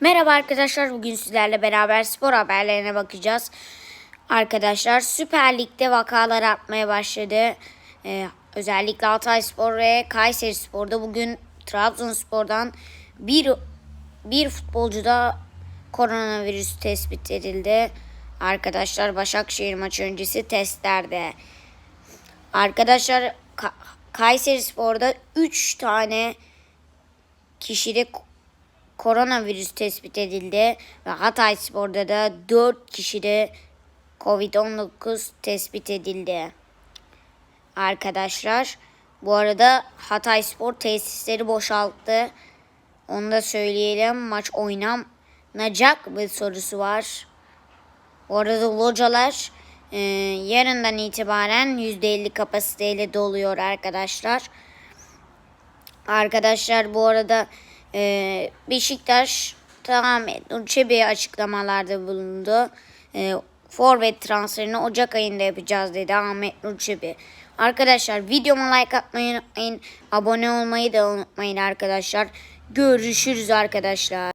Merhaba arkadaşlar. Bugün sizlerle beraber spor haberlerine bakacağız. Arkadaşlar Süper Lig'de vakalar artmaya başladı. Ee, özellikle Altay Spor ve Kayseri Spor'da bugün Trabzonspor'dan bir bir futbolcuda koronavirüs tespit edildi. Arkadaşlar Başakşehir maçı öncesi testlerde. Arkadaşlar Ka- Kayseri Spor'da 3 tane kişide koronavirüs tespit edildi ve Hatay Spor'da da 4 kişide Covid-19 tespit edildi. Arkadaşlar bu arada Hatay Spor tesisleri boşalttı. Onu da söyleyelim. Maç oynanacak bir sorusu var. Bu arada localar e, yarından itibaren %50 kapasiteyle doluyor arkadaşlar. Arkadaşlar bu arada e, Beşiktaş Ahmet Nur Çebi açıklamalarda bulundu. E, Forvet transferini Ocak ayında yapacağız dedi Ahmet Nur Çebi. Arkadaşlar videoma like atmayı unutmayın. Abone olmayı da unutmayın arkadaşlar. Görüşürüz arkadaşlar.